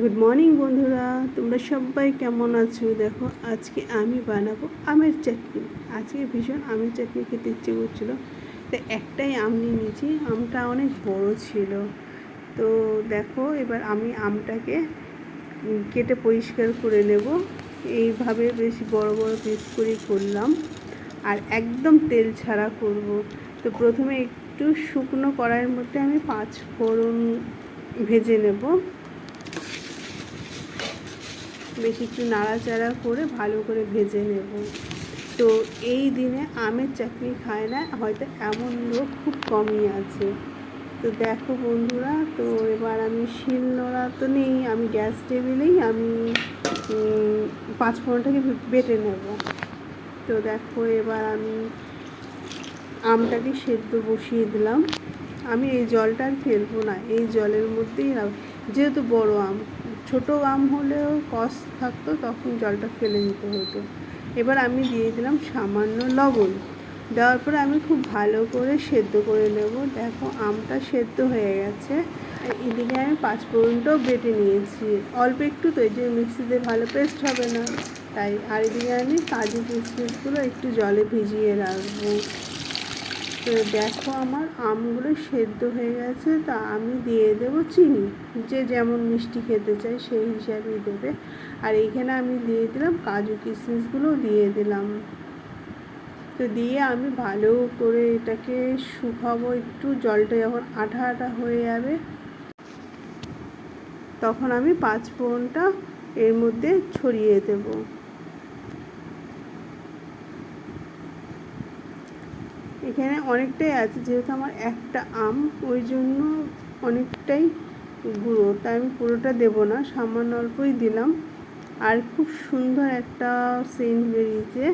Good morning বন্ধুরা। তোমরা সবাই কেমন আছো? দেখো, আজকে আমি বানাবো আমের চাটনি। আজকে ভীষণ আমের চাটনি খেতে ইচ্ছে করছিল। তো একটাই আম নিয়ে নিয়েছি। আমটা অনেক বড় ছিল। তো দেখো, এবার আমি আমটাকে কেটে পরিষ্কার করে নেব। এইভাবে বেশ বড় বড় পিস করে করলাম। আর একদম তেল ছাড়া করব। তো প্রথমে একটু শুকনো কড়াইয়ের মধ্যে আমি পাঁচ ফোড়ন ভেজে নেব। বেশ একটু নাড়াচাড়া করে ভালো করে ভেজে নেব। তো এই দিনে আমের চাটনি খায় না, হয়তো এমন লোক খুব কমই আছে। তো দেখো বন্ধুরা, তো এবার আমি শিল নোড়া তো নেই, আমি গ্যাস টেবিলেই আমি পাঁচ ফোড়নটাকে বেটে নেব। তো দেখো এবার আমি আমটাকে সেদ্ধ বসিয়ে দিলাম। আমি এই জলটা আর ফেলব না, এই জলের মধ্যেই যেহেতু বড় আম ছোট আম হলেও কষ থাকতো, তখন জলটা ফেলে দিতে হতো। এবার আমি দিয়ে দিলাম সামান্য লবণ। দেওয়ার পরে আমি খুব ভালো করে সেদ্ধ করে নেব। দেখো আমটা সেদ্ধ হয়ে গেছে। এদিকে আমি পাঁচ ফোড়নটাও বেটে নিয়েছি। অল্প একটু তো, এই যে মিক্সিতে ভালো পেস্ট হবে না। তাই আর এদিকে আমি কাজু কিশমিশগুলো একটু জলে ভিজিয়ে রাখব। তো দেখো আমার আমগুলো সেদ্ধ হয়ে গেছে, তা আমি দিয়ে দেবো চিনি। যে যেমন মিষ্টি খেতে চাই সেই হিসাবেই দেবে। আর এইখানে আমি দিয়ে দিলাম কাজু কিশমিশগুলো দিয়ে দিলাম। তো দিয়ে আমি ভালো করে এটাকে শুকাবো, একটু জলটা যখন আঠা আঠা হয়ে যাবে, তখন আমি পাঁচ ফোড়নটা এর মধ্যে ছড়িয়ে দেবো। এখানে অনেকটাই আছে, যেহেতু আমার একটা আম, ওই জন্য অনেকটাই গুঁড়ো। তাই আমি পুরোটা দেবো না, সামান্য অল্পই দিলাম। আর খুব সুন্দর একটা সেন্ট বেরিয়েছে।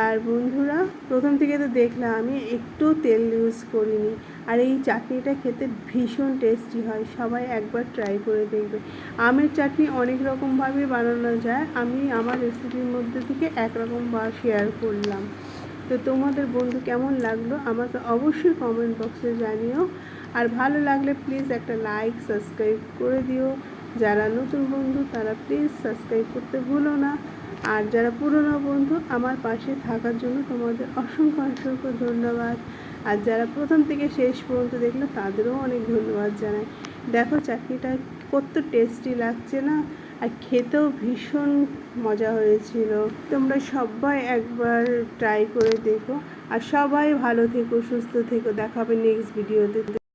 আর বন্ধুরা, প্রথম থেকে তো দেখলাম, আমি একটু তেল ইউজ করিনি। আর এই চাটনিটা খেতে ভীষণ টেস্টি হয়, সবাই একবার ট্রাই করে দেখবে। আমের চাটনি অনেক রকমভাবে বানানো যায়, আমি আমার রেসিপির মধ্যে থেকে একরকম বা শেয়ার করলাম। তো তোমাদের বন্ধু কেমন লাগল আমাকে অবশ্যই কমেন্ট বক্সে জানিও। আর ভালো লাগলে প্লিজ একটা লাইক সাবস্ক্রাইব করে দিও। যারা নতুন বন্ধু, তারা প্লিজ সাবস্ক্রাইব করতে ভুলো না। আর যারা পুরনো বন্ধু, আমার পাশে থাকার জন্য তোমাদের অসংখ্য অসংখ্য ধন্যবাদ। আর যারা প্রথম থেকে শেষ পর্যন্ত দেখল, তাদেরও অনেক ধন্যবাদ জানাই। দেখো, চাটনিটা কত টেস্টি লাগছে না? আর খেতেও ভীষণ মজা হয়েছিল। তোমরা সবাই একবার ট্রাই করে দেখো। আর সবাই ভালো থেকো, সুস্থ থেকো। দেখাবে নেক্সট ভিডিওতে